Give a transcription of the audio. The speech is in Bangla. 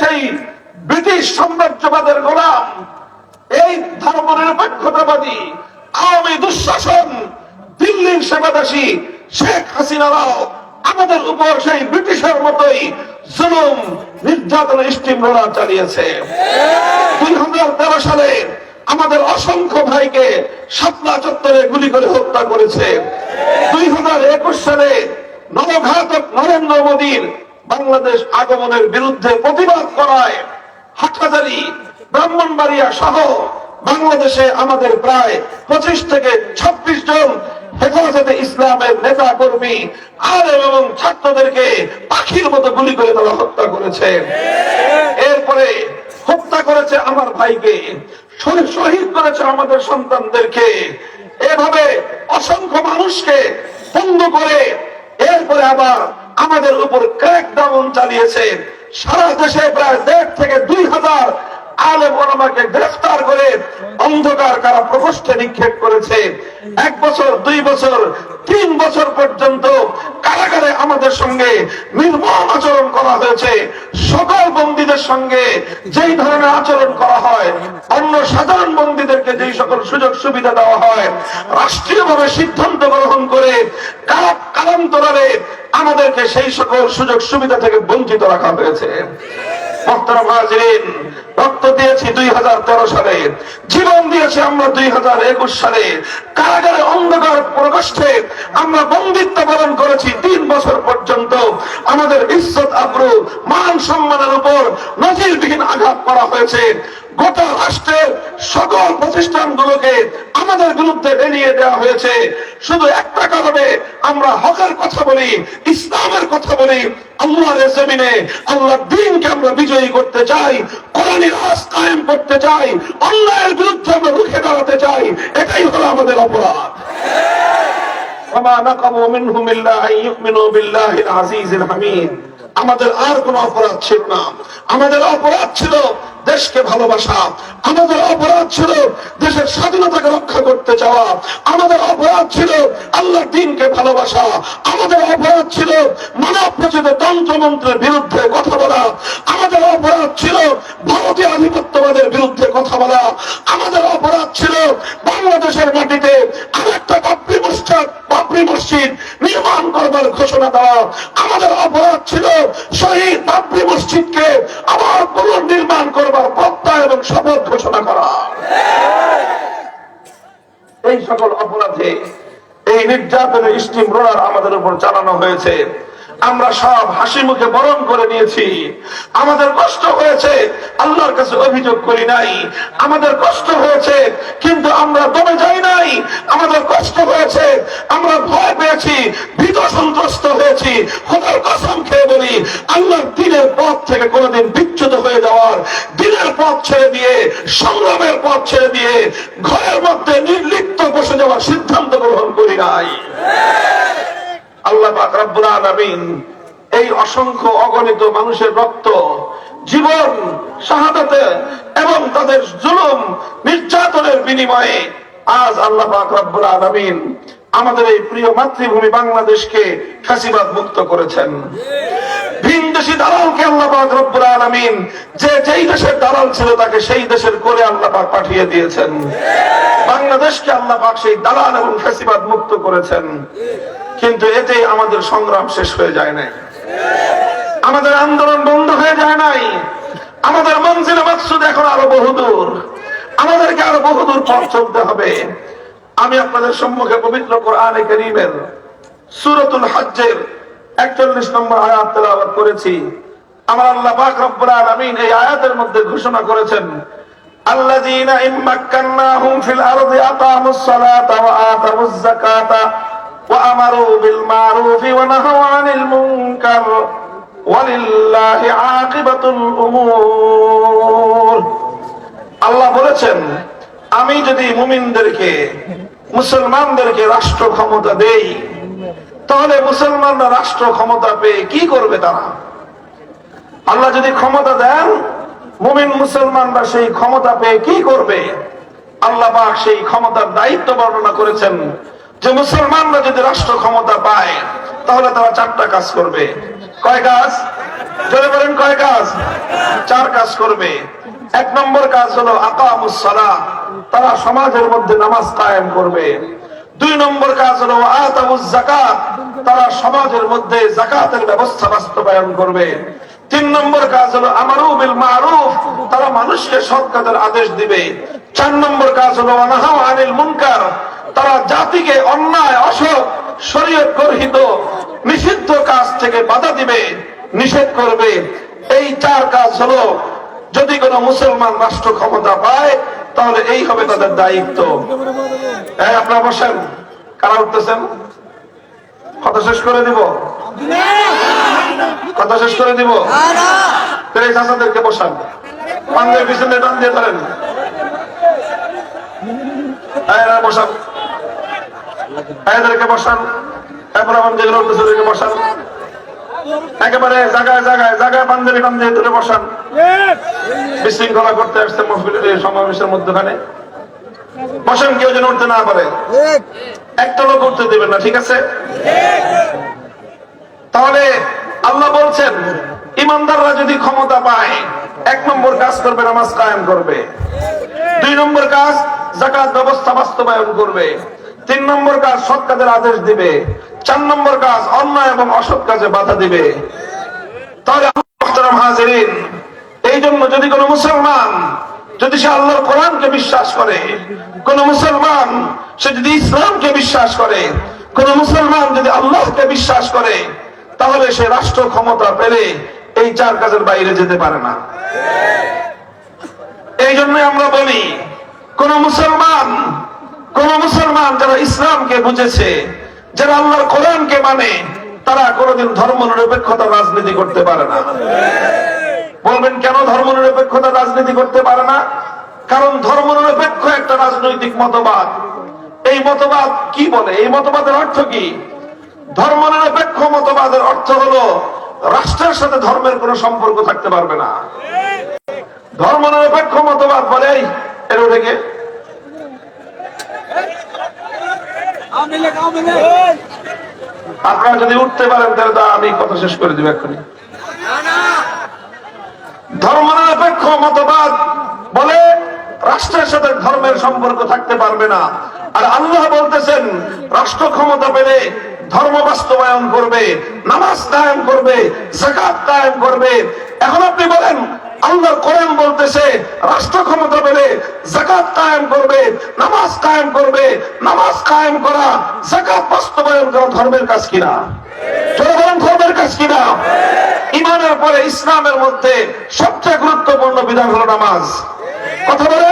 সেই ব্রিটিশ সাম্রাজ্যবাদের গোলাম, এই ধর্ম নিরপেক্ষতাবাদী আওয়ামী দুঃশাসন, দিল্লির সেবাদাসী শেখ হাসিনারাও আমাদের উপর সেই ব্রিটিশের মতোই জুলুম নির্যাতন স্টিম রোলার চালিয়েছে। দুই হাজার তেরো সালে আমাদের অসংখ্য ভাইকে শাপলা চত্বরে গুলি করে হত্যা করেছে। দুই হাজার একুশ সালে নবঘাতক নরেন্দ্র মোদীর বাংলাদেশ আগমনের বিরুদ্ধে প্রতিবাদ করায় হাটহাজারি, ব্রাহ্মণবাড়িয়া সহ বাংলাদেশে আমাদের প্রায় পঁচিশ থেকে ছাব্বিশ জন হেফাজতে ইসলামের নেতা কর্মী আলেম এবং ছাত্রদেরকে পাখির মতো গুলি করে তারা হত্যা করেছে। এরপরে হত্যা করেছে আমার ভাইকে শহীদ করেছে আমাদের সন্তানদেরকে। এভাবে অসংখ্য মানুষকে বন্ধ করে এরপরে আবার আমাদের উপর ক্র্যাক ডাউন চালিয়েছে। সারা দেশে প্রায় দেড় থেকে দুই হাজার গ্রেফতার করে অন্ধকার কারা প্রকোষ্ঠে নিক্ষেপ করেছে। এক বছর, দুই বছর, তিন বছর পর্যন্ত কারাগারে আমাদের সঙ্গে নির্মম আচরণ করা হয়েছে। সকল বন্দীদের সঙ্গে যেই ধরনের আচরণ করা হয়, অন্য সাধারণ বন্দীদেরকে যেই সকল সুযোগ সুবিধা দেওয়া হয়, রাষ্ট্রীয়ভাবে সিদ্ধান্ত গ্রহণ করে কালা- কালান্তরে আমাদেরকে সেই সকল সুযোগ সুবিধা থেকে বঞ্চিত রাখা হয়েছে। দিয়েছি দুই হাজার তেরো সালে। জীবন দিয়েছি আমরা দুই হাজার একুশ সালে। কারাগারে অন্ধকার প্রকোষ্ঠে আমরা বন্দিত্ব পালন করেছি তিন বছর পর্যন্ত। আমাদের ইজ্জত, আব্রু, মান সম্মানের উপর নজিরবিহীন আঘাত করা হয়েছে। গোটা রাষ্ট্রের সকল প্রতিষ্ঠানগুলোকে আমাদের বিরুদ্ধে বেরিয়ে দেওয়া হয়েছে। শুধু একটা কারণে আমরা হকের কথা বলি, ইসলামের কথা বলি আল্লাহ জমিনে আল্লাহ দিনকে আমরা বিজয়ী করতে চাই, কোরআনের আস কায়েম করতে চাই, অন্যায়ের বিরুদ্ধে আমরা রুখে দাঁড়াতে চাই, এটাই হলো আমাদের অপরাধ। আমাদের আর কোন অপরাধ ছিল না। আমাদের অপরাধ ছিল দেশকে ভালোবাসা, আমাদের অপরাধ ছিল দেশের স্বাধীনতাকে রক্ষা করতে চাওয়া, আমাদের অপরাধ ছিল আল্লাহ দিনকে ভালোবাসা, আমাদের অপরাধ ছিল মানব প্রচিত তন্ত্রমন্ত্রের বিরুদ্ধে কথা বলা, আমাদের অপরাধ ছিল ভারতীয় আধিপত্যবাদের পুনর্নির্মাণ করবার প্রত্যয় এবং শপথ ঘোষণা করা। এই সকল অপরাধে এই নির্যাতনের স্টিম রোলার আমাদের উপর চালানো হয়েছে। আমরা সব হাসি মুখে বরণ করে নিয়েছি। আমাদের কষ্ট হয়েছে, আল্লাহর কাছে অভিযোগ করি নাই। আমাদের কষ্ট হয়েছে, কিন্তু আমরা দমে যাই নাই। আমাদের কষ্ট হয়েছে, আমরা ভয় পেয়েছি, ভীত সন্ত্রস্ত হয়েছি। খোদার কসম খেয়ে বলি, আল্লাহর দিনের পথ থেকে কোনোদিন বিচ্যুত হয়ে যাওয়ার দিনের পথ ছেড়ে দিয়ে, সংগ্রামের পথ ছেড়ে দিয়ে, ঘরের মধ্যে নির্লিপ্ত বসে যাওয়ার সিদ্ধান্ত গ্রহণ করি নাই। আল্লাহ আলামিন এই অসংখ্য অগণিত মানুষের রক্ত, জীবন, শাহাদাতে এবং তাদের জুলুম, নির্যাতনের বিনিময়ে আজ আল্লাহ রব্বুল আলামিন আমাদের এই প্রিয় মাতৃভূমি বাংলাদেশকে ফাঁসিবাদ মুক্ত করেছেন। বাংলাদেশকে আল্লাহ সেই দালাল এবং ফাঁসিবাদ মুক্ত করেছেন। কিন্তু এতে আমাদের সংগ্রাম শেষ হয়ে যায় নাই। আমাদের আন্দোলন বন্ধ হয়ে যায় নাই। আমাদের মঞ্জিল মাসুদ এখন আরও বহুদূর। আমাদেরকে আরও বহুদূর পথ চলতে হবে। আমি আপনাদের সম্মুখে পবিত্র কোরআনে করিমের সুরতুল একচল্লিশ নম্বর আয়াত করেছি। আমার আল্লাহ পাক এই আয়াতের মধ্যে ঘোষণা করেছেন, আল্লাযীনা ইম্মাক্কান্নাহুম ফিল আরদি ওয়া وأمروا بالمعروف ونهوا عن المنكر ولله عاقبة الأمور আল্লাহ বলেছেন আমি যদি মুমিনদেরকে মুসলমানদেরকে রাষ্ট্র ক্ষমতা দেই তাহলে মুসলমানরা রাষ্ট্র ক্ষমতা পেয়ে কি করবে তারা আল্লাহ যদি ক্ষমতা দেন মুমিন মুসলমানরা সেই ক্ষমতা পেয়ে কি করবে আল্লাহ পাক সেই ক্ষমতার দায়িত্ব বর্ণনা করেছেন যে মুসলমানরা যদি রাষ্ট্র ক্ষমতা পায়, তাহলে তারা চারটা কাজ করবে। কয় কাজ? চলে বলেন কয় কাজ? চার কাজ করবে। এক নম্বর কাজ হলো আকামুসলা তারা সমাজের মধ্যে নামাজ কায়েম করবে। দুই নম্বর কাজ হলো আতাউজ জাকাত তারা সমাজের মধ্যে জাকাতের ব্যবস্থা বাস্তবায়ন করবে। তিন নম্বর কাজ হলো আমারু বিল মারুফ। তারা মানুষকে সৎ আদেশ দিবে। চার নম্বর কাজ হলো আনিল মুনকার। তারা জাতিকে অন্যায়, অসৎ, শরীয়ত গর্হিত, নিষিদ্ধ কাজ থেকে বাধা দিবে, নিষেধ করবে। এই চার কাজ হলো, যদি কোনো মুসলমান রাষ্ট্র ক্ষমতা পায়, তাহলে এই হবে তাদের দায়িত্ব। হ্যাঁ আপনারা বসেন। কারা উঠতেছেন? কথা শেষ করে দিব? কথা শেষ করে দিব? চাচাদেরকে বসান। পান্ডের পিছনে টান দিয়ে ধরেন। বসান। বিশৃঙ্খলা করতে আসছে সমাবেশের মধ্যখানে। বসেন, কেউ যেন উঠতে না পারে। একটা লোক উঠতে দেবেন না, ঠিক আছে? তাহলে আল্লাহ বলছেন, ইমানদাররা যদি ক্ষমতা পায়, এক নম্বর কাজ করবে, নামাজ কায়েম করবে। দুই নম্বর কাজ জাকাত ব্যবস্থা বাস্তবায়ন করবে। তিন নম্বর কাজ সৎ কাজের আদেশ দিবে, চার নম্বর কাজ অন্যায় এবং অসৎ কাজে বাধা দিবে। তাহলে এই জন্য যদি কোনো মুসলমান, যদি সে আল্লাহর কোরআনকে বিশ্বাস করে, কোন মুসলমান, সে যদি ইসলামকে বিশ্বাস করে, কোন মুসলমান যদি আল্লাহকে বিশ্বাস করে, তাহলে সে রাষ্ট্র ক্ষমতা পেলে এই চার কাজের বাইরে যেতে পারে না। এই জন্য আমরা বলি, কোন মুসলমান কোন মুসলমান যারা ইসলামকে বুঝেছে, যারা আল্লাহর কোরআনকে মানে তারা কোনোদিন ধর্ম নিরপেক্ষতা রাজনীতি করতে পারে না। বলবেন, কেন ধর্ম নিরপেক্ষতা রাজনীতি করতে পারে না? কারণ ধর্ম নিরপেক্ষ একটা রাজনৈতিক মতবাদ। এই মতবাদ কি বলে? এই মতবাদের অর্থ কি? ধর্ম নিরপেক্ষ মতবাদের অর্থ হলো, রাষ্ট্রের সাথে ধর্মের কোনো সম্পর্ক থাকতে পারবে না। ধর্ম নিরপেক্ষ মতবাদ বলে এর থেকে আপনারা যদি উঠতে পারেন, তাহলে তো আমি কথা শেষ করে দিব এক্ষুনি। ধর্মনিরপেক্ষ মতবাদ বলে রাষ্ট্রের সাথে ধর্মের সম্পর্ক থাকতে পারবে না। আর আল্লাহ বলতেছেন, রাষ্ট্র ক্ষমতা পেলে ধর্ম বাস্তবায়ন করবে, নামাজ কায়েম করবে জাকাত কায়েম করবে। এখন আপনি বলেন আল্লাহর কোরআন বলতেছে, রাষ্ট্র ক্ষমতা পেলে জাকাত কায়েম করবে, নামাজ কায়েম করবে, নামাজ কায়েম করা জাকাত বাস্তবায়ন করা ধর্মের কাজ কিনা? ধর্মের কাজ কিনা? ইমানের পরে ইসলামের মধ্যে সবচেয়ে গুরুত্বপূর্ণ বিধান হলো নামাজ। কথা বলে